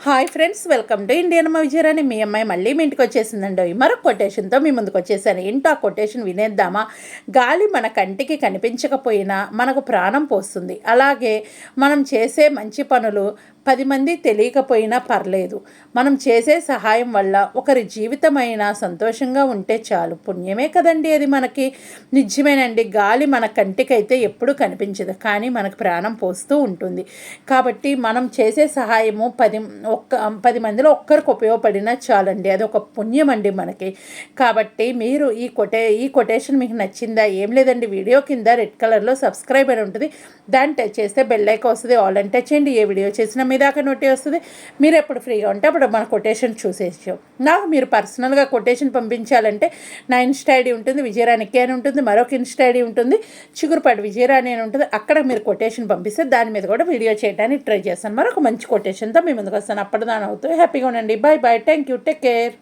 Hi friends welcome to Indian Amma Vijayarani. మీ అమ్మాయి మళ్ళీ మీ ఇంటికి వచ్చేసిందండి. మరొక కొటేషన్తో మీ ముందుకు వచ్చేసాను. ఏంటో ఆ కొటేషన్ వినేద్దామా? గాలి మన కంటికి కనిపించకపోయినా మనకు ప్రాణం పోస్తుంది. అలాగే మనం చేసే మంచి పనులు పది మంది తెలియకపోయినా పర్లేదు. మనం చేసే సహాయం వల్ల ఒకరి జీవితమైనా సంతోషంగా ఉంటే చాలు. పుణ్యమే కదండి అది మనకి. నిజమేనండి గాలి మన కంటికైతే ఎప్పుడూ కనిపించదు. కానీ మనకు ప్రాణం పోస్తూ ఉంటుంది. కాబట్టి మనం చేసే సహాయము పది ఒక్క పది మందిలో ఒక్కరికి ఉపయోగపడినా చాలండి. అది ఒక పుణ్యం అండి మనకి. కాబట్టి మీరు ఈ కొటే ఈ కొటేషన్ మీకు నచ్చిందా ఏం లేదండి. వీడియో కింద రెడ్ కలర్లో సబ్స్క్రైబ్ అని ఉంటుంది. దాన్ని టచ్ చేస్తే బెల్ వస్తుంది. ఆల్ అని టచ్ చేయండి. ఏ వీడియో చేసినా మీ దాకా నోటి వస్తుంది. మీరు ఎప్పుడు ఫ్రీగా ఉంటే అప్పుడు మన కొటేషన్ చూసేసాం నాకు మీరు పర్సనల్గా కొటేషన్ పంపించాలంటే నా ఇన్స్టా ఐడి ఉంటుంది విజయరాణికి అని ఉంటుంది మరొక ఇన్స్టా ఐడి ఉంటుంది చిగురుపాటి విజయరాణి అని ఉంటుంది. అక్కడ మీరు కొటేషన్ పంపిస్తే దాని మీద కూడా వీడియో చేయడానికి ట్రై చేస్తాను. మరొక మంచి కొటేషన్తో మీ ముందుకు వస్తాను. అప్పటిదాని అవుతూ హ్యాపీగా ఉండండి. Bye bye. Thank you take care